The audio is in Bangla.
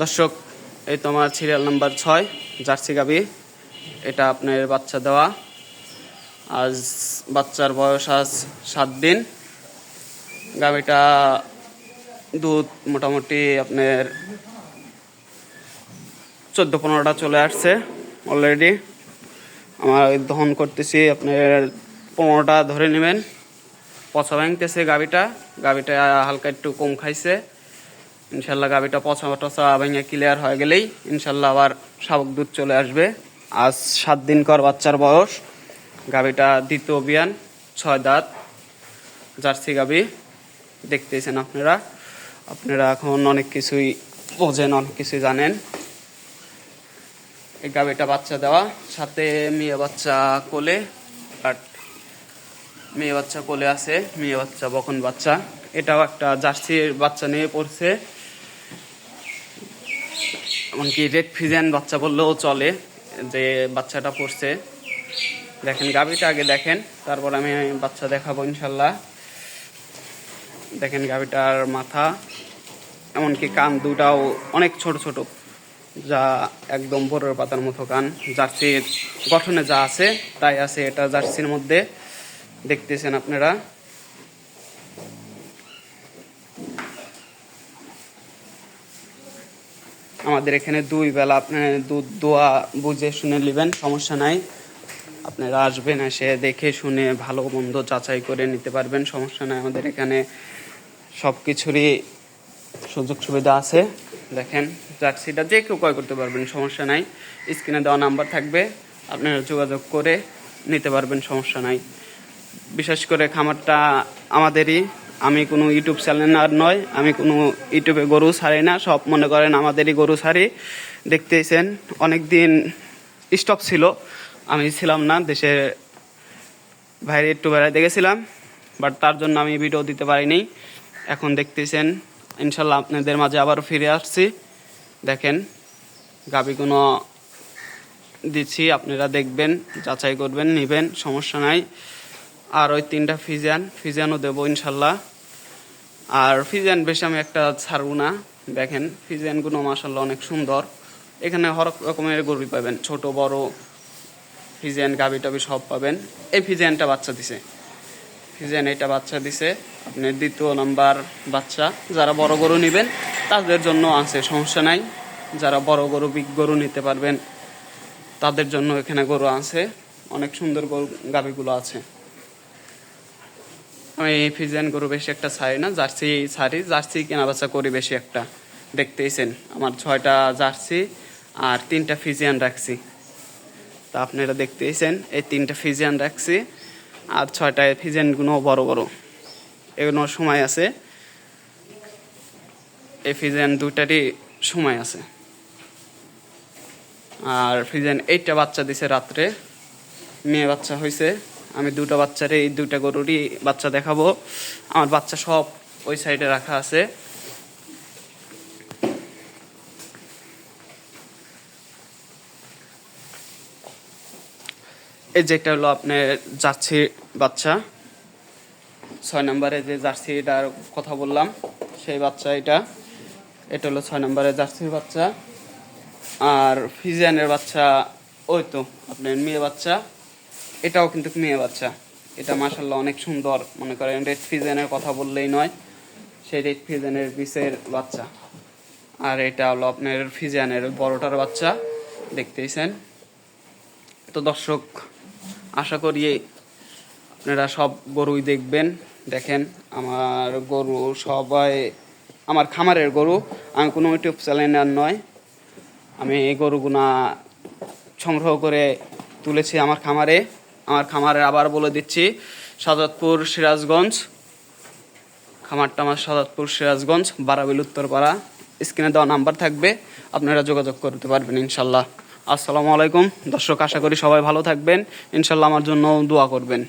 দর্শক, এই তোমার সিরিয়াল নাম্বার ছয়, জার্সি গাবি এটা আপনার বাচ্চা দেওয়া। আজ বাচ্চার বয়স আজ সাত দিন। গাবিটা দুধ মোটামুটি আপনার চোদ্দ পনেরোটা চলে আসছে অলরেডি আমার দহন করতেছি আপনার পনেরোটা ধরে নেবেন। পচা ভাঙতেছে গাবিটা গাবিটা হালকা একটু কম খাইছে। ইনশাল্লাহ গাবিটা পচা টচা ভেঙে ক্লিয়ার হয়ে গেলেই ইনশাল্লাহ আবার শাবক দুধ চলে আসবে। আজ সাত দিন কর বাচ্চার বয়স। গাবিটা দ্বিতীয় বিয়ান ছয় দাঁত, জার্সি গাবি। দেখতেছেন আপনারা। আপনারা এখন অনেক কিছুই বোঝেন, অনেক কিছুই জানেন। এই গাবিটা বাচ্চা দেওয়া, সাথে মেয়ে বাচ্চা কোলে, আর মেয়ে বাচ্চা কোলে আছে, মেয়ে বাচ্চা বকন বাচ্চা। এটাও একটা জার্সির বাচ্চা নিয়ে পড়ছে। এমনকি রেড ফিজেন বাচ্চা বললেও চলে যে বাচ্চাটা পড়ছে। দেখেন, গাভিটা আগে দেখেন, তারপর আমি বাচ্চা দেখাবো ইনশাল্লাহ। দেখেন, গাভিটার মাথা, এমনকি কান দুটাও অনেক ছোট ছোট, যা একদম বড়ের পাতার মতো কান। জার্সির গঠনে যা আছে, তাই আছে এটা জার্সির মধ্যে। দেখতেছেন আপনারা? আমাদের এখানে দুই বেলা আপনার দুধ, দোয়া বুঝে শুনে নেবেন, সমস্যা নাই। আপনারা আসবেন এসে দেখে শুনে ভালো মন্দ যাচাই করে নিতে পারবেন, সমস্যা নাই। আমাদের এখানে সব কিছুরই সুযোগ সুবিধা আছে। দেখেন, জার্সিটা যে কেউ ক্রয় করতে পারবেন, সমস্যা নাই। স্ক্রিনে দেওয়া নাম্বার থাকবে, আপনারা যোগাযোগ করে নিতে পারবেন, সমস্যা নাই। বিশেষ করে খামারটা আমাদেরই আমি কোনো ইউটিউব চ্যানেল নয়, আমি কোনো ইউটিউবে গরু ছাড়ি না, সব মনে করেন আমাদেরই গরু ছাড়ি। দেখতেইছেন অনেক দিন স্টপ ছিল, আমি ছিলাম না, দেশে বাইরে একটু বেড়াইতে গেছিলাম বাট তার জন্য আমি ভিডিও দিতে পারিনি। এখন দেখতেছেন, ইনশাল্লাহ আপনাদের মাঝে আবারও ফিরে আসছি। দেখেন গাবিগুলো দিচ্ছি, আপনারা দেখবেন, যাচাই করবেন, নেবেন, সমস্যা নাই। আর ওই তিনটা ফিজিয়ান, ফিজিয়ানও দেবো ইনশাল্লাহ। আর ফিজিয়ান বেশি আমি একটা ছাড়বো না। দেখেন ফিজিয়ানগুলো মাসাল্লাহ অনেক সুন্দর। এখানে হরেক রকমের গরু পাবেন, ছোট, বড়, ফিজিয়ান গাবি টাবি সব পাবেন। এই ফিজিয়ানটা বাচ্চা দিছে। ফিজিয়ান এটা বাচ্চা দিছে। আপনি দ্বিতীয় নাম্বার বাচ্চা। যারা বড় গরু নেবেন, তাদের জন্য আছে, সমস্যা নাই। যারা বড় গরু, বিগ গরু নিতে পারবেন, তাদের জন্য এখানে গরু আছে। অনেক সুন্দর গরু গাবিগুলো আছে। আমি ফিজিয়ান গরু বেশি একটা ছাড়ি না, জার্সি ছাড়ি। জার্সি কেনা বেচা করি বেশি একটা, দেখতেইছেন। আমার ছয়টা জার্সি আর তিনটা ফিজিয়ান রাখছি। তা আপনারা দেখতেইছেন, এই তিনটা ফিজিয়ান রাখছি আর ছয়টা ফিজিয়ানগুলো বড় বড়। এগুলো সময় আছে। এই ফিজিয়ান দুইটারই সময় আছে। আর ফিজিয়ান এইটা বাচ্চা দিছে রাত্রে, মেয়ে বাচ্চা হয়েছে আমি দুটো বাচ্চারে, এই দুইটা গরুরই বাচ্চা দেখাবো। আমার বাচ্চা সব ওই সাইডে রাখা আছে। এই যেটা হলো আপনার জার্সি বাচ্চা। ছয় নম্বরে যে জার্সিটার কথা বললাম, সেই বাচ্চা এটা। এটা হলো ছয় নম্বরে জার্সির বাচ্চা। আর ফিজিয়ানের বাচ্চা, ওই তো আপনার মেয়ে বাচ্চা। এটাও কিন্তু মেয়ে বাচ্চা। এটা মাসাল্লাহ অনেক সুন্দর। মনে করেন রেড ফিজেনের কথা বললেই নয়, সেই রেড ফিজেনের বিচের বাচ্চা। আর এটা হলো আপনার ফিজিয়ানের বড়টার বাচ্চা, দেখতেইছেন? তো দর্শক, আশা করি আপনারা সব গরুই দেখবেন। দেখেন, আমার গরু সবাই, আমার খামারের গরু। আমি কোনো ইউটিউব চ্যানেল নয়। আমি এই গরুগুনা সংগ্রহ করে তুলেছি আমার খামারে। আমার খামারে আবার বলে দিচ্ছি সাজাদপুর সিরাজগঞ্জ, খামারটা আমার সাজাদপুর সিরাজগঞ্জ, বারাবিল উত্তরপাড়া। স্ক্রিনে দেওয়া নাম্বার থাকবে, আপনারা যোগাযোগ করতে পারবেন ইনশাল্লাহ। আসসালামু আলাইকুম। দর্শক, আশা করি সবাই ভালো থাকবেন। ইনশাল্লাহ আমার জন্য দোয়া করবেন।